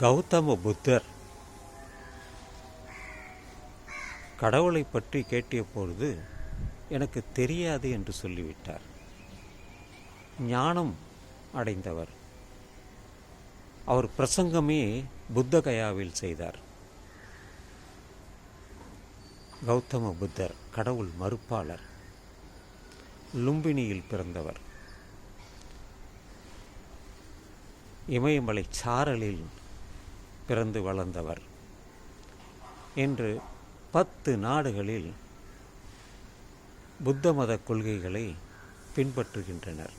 கௌதம புத்தர். கடவுளை பற்றி கேட்டிய பொழுது எனக்கு தெரியாது என்று சொல்லிவிட்டார். ஞானம் அடைந்தவர். அவர் பிரசங்கமே புத்தகயாவில் செய்தார். கௌதம புத்தர் கடவுள் மறுப்பாளர். லும்பினியில் பிறந்தவர். இமயமலை சாரலில் பிறந்து வளர்ந்தவர். இன்று பத்து நாடுகளில் புத்த மத கொள்கைகளை பின்பற்றுகின்றனர்.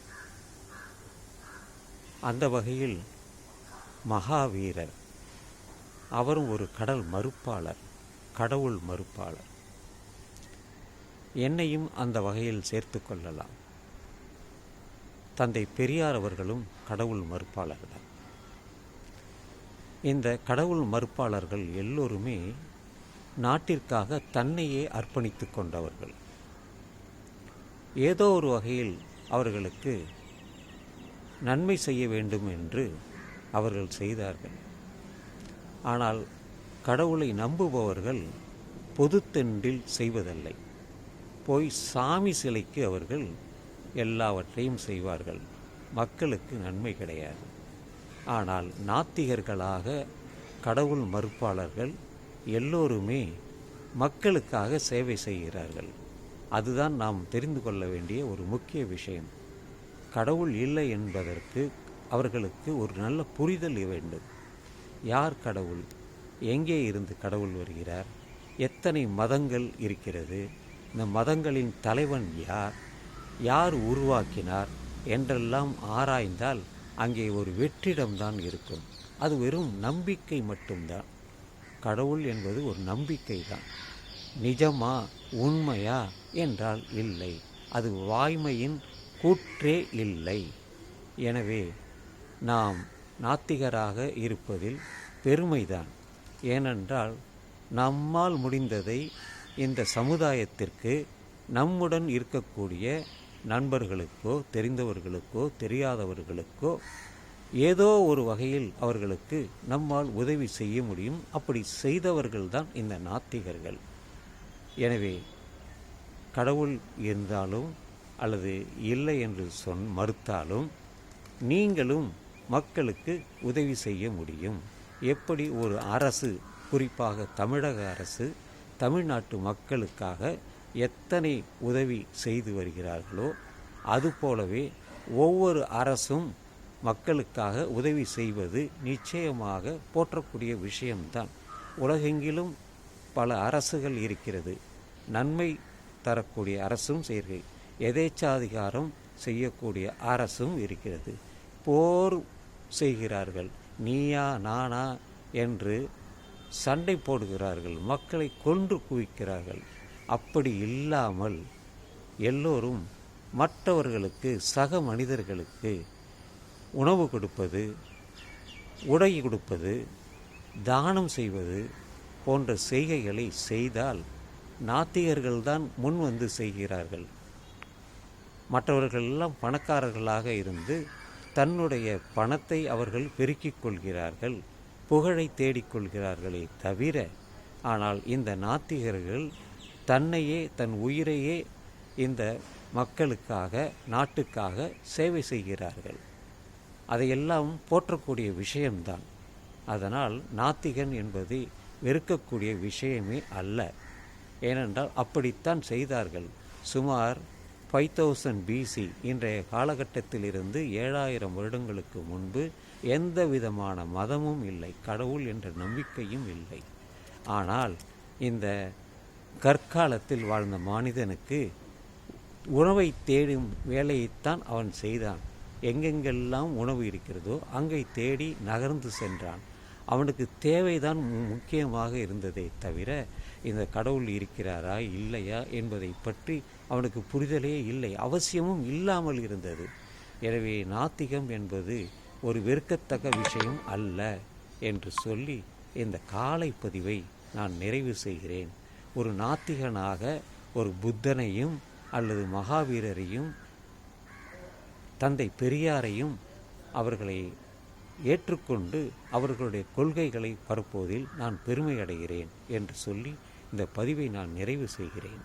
அந்த வகையில் மகாவீரர் அவரும் ஒரு கடல் மறுப்பாளர் கடவுள் மறுப்பாளர். என்னையும் அந்த வகையில் சேர்த்து கொள்ளலாம். தந்தை பெரியார் அவர்களும் கடவுள் மறுப்பாளர்கள். இந்த கடவுள் மறுப்பாளர்கள் எல்லோருமே நாட்டிற்காக தன்னையே அர்ப்பணித்து கொண்டவர்கள். ஏதோ ஒரு வகையில் அவர்களுக்கு நன்மை செய்ய வேண்டும் என்று அவர்கள் செய்தார்கள். ஆனால் கடவுளை நம்புபவர்கள் பொதுத்தெண்டில் செய்வதில்லை. போய் சாமி சிலைக்கு அவர்கள் எல்லாவற்றையும் செய்வார்கள். மக்களுக்கு நன்மை கிடையாது. ஆனால் நாத்திகர்களாக கடவுள் மறுப்பாளர்கள் எல்லோருமே மக்களுக்காக சேவை செய்கிறார்கள். அதுதான் நாம் தெரிந்து கொள்ள வேண்டிய ஒரு முக்கிய விஷயம். கடவுள் இல்லை என்பதற்கு அவர்களுக்கு ஒரு நல்ல புரிதல் வேண்டும். யார் கடவுள்? எங்கே இருந்து கடவுள் வருகிறார்? எத்தனை மதங்கள் இருக்கிறது? இந்த மதங்களின் தலைவன் யார்? யார் உருவாக்கினார்? என்றெல்லாம் ஆராய்ந்தால் அங்கே ஒரு வெற்றிடம்தான் இருக்கும். அது வெறும் நம்பிக்கை மட்டும்தான். கடவுள் என்பது ஒரு நம்பிக்கை தான் நிஜமா உண்மையா என்றால் இல்லை. அது வாய்மையின் கூற்றே இல்லை. எனவே நாம் நாத்திகராக இருப்பதில் பெருமைதான். ஏனென்றால் நம்மால் முடிந்ததை இந்த சமுதாயத்திற்கு நம்முடன் இருக்கக்கூடிய நண்பர்களுக்கோ தெரிந்தவர்களுக்கோ தெரியாதவர்களுக்கோ ஏதோ ஒரு வகையில் அவர்களுக்கு நம்மால் உதவி செய்ய முடியும். அப்படி செய்தவர்கள்தான் இந்த நாத்திகர்கள். எனவே கடவுள் இருந்தாலும் அல்லது இல்லை என்று சொன் மறுத்தாலும் நீங்களும் மக்களுக்கு உதவி செய்ய முடியும். எப்படி ஒரு அரசு குறிப்பாக தமிழக அரசு தமிழ்நாட்டு மக்களுக்காக எத்தனை உதவி செய்து வருகிறார்களோ அதுபோலவே ஒவ்வொரு அரசும் மக்களுக்காக உதவி செய்வது நிச்சயமாக போற்றக்கூடிய விஷயம்தான். உலகெங்கிலும் பல அரசுகள் இருக்கிறது. நன்மை தரக்கூடிய அரசும் செய்கிறது. எதேச்சாதிகாரம் செய்யக்கூடிய அரசும் இருக்கிறது. போர் செய்கிறார்கள். நீயா நானா என்று சண்டை போடுகிறார்கள். மக்களை கொன்று குவிக்கிறார்கள். அப்படி இல்லாமல் எல்லோரும் மற்றவர்களுக்கு சக மனிதர்களுக்கு உணவு கொடுப்பது உடை கொடுப்பது தானம் செய்வது போன்ற செய்கைகளை செய்தால் நாத்திகர்கள்தான் முன் வந்து செய்கிறார்கள். மற்றவர்கள் எல்லாம் பணக்காரர்களாக இருந்து தன்னுடைய பணத்தை அவர்கள் பெருக்கிக் கொள்கிறார்கள் புகழை தேடிக்கொள்கிறார்களே தவிர ஆனால் இந்த நாத்திகர்கள் தன்னையே தன் உயிரையே இந்த மக்களுக்காக நாட்டுக்காக சேவை செய்கிறார்கள். அதையெல்லாம் போற்றக்கூடிய விஷயம்தான். அதனால் நாத்திகன் என்பது வெறுக்கக்கூடிய விஷயமே அல்ல. ஏனென்றால் அப்படித்தான் செய்தார்கள். சுமார் ஃபைவ் தௌசண்ட் பிசி இன்றைய காலகட்டத்திலிருந்து ஏழாயிரம் வருடங்களுக்கு முன்பு எந்த விதமான மதமும் இல்லை கடவுள் என்ற நம்பிக்கையும் இல்லை. ஆனால் இந்த கற்காலத்தில் வாழ்ந்த மனிதனுக்கு உணவை தேடும் வேலையைத்தான் அவன் செய்தான். எங்கெங்கெல்லாம் உணவு இருக்கிறதோ அங்கே தேடி நகர்ந்து சென்றான். அவனுக்கு தேவைதான் முக்கியமாக இருந்ததே தவிர இந்த கடவுள் இருக்கிறாரா இல்லையா என்பதை பற்றி அவனுக்கு புரிதலே இல்லை. அவசியமும் இல்லாமல் இருந்தது. எனவே நாத்திகம் என்பது ஒரு வெறுக்கத்தக்க விஷயம் அல்ல என்று சொல்லி இந்த காலை பதிவை நான் நிறைவு செய்கிறேன். ஒரு நாத்திகனாக ஒரு புத்தனையும் அல்லது மகாவீரரையும் தந்தை பெரியாரையும் அவர்களை ஏற்றுக்கொண்டு அவர்களுடைய கொள்கைகளை பரப்புவதில் நான் பெருமை அடைகிறேன் என்று சொல்லி இந்த பதிவை நான் நிறைவு செய்கிறேன்.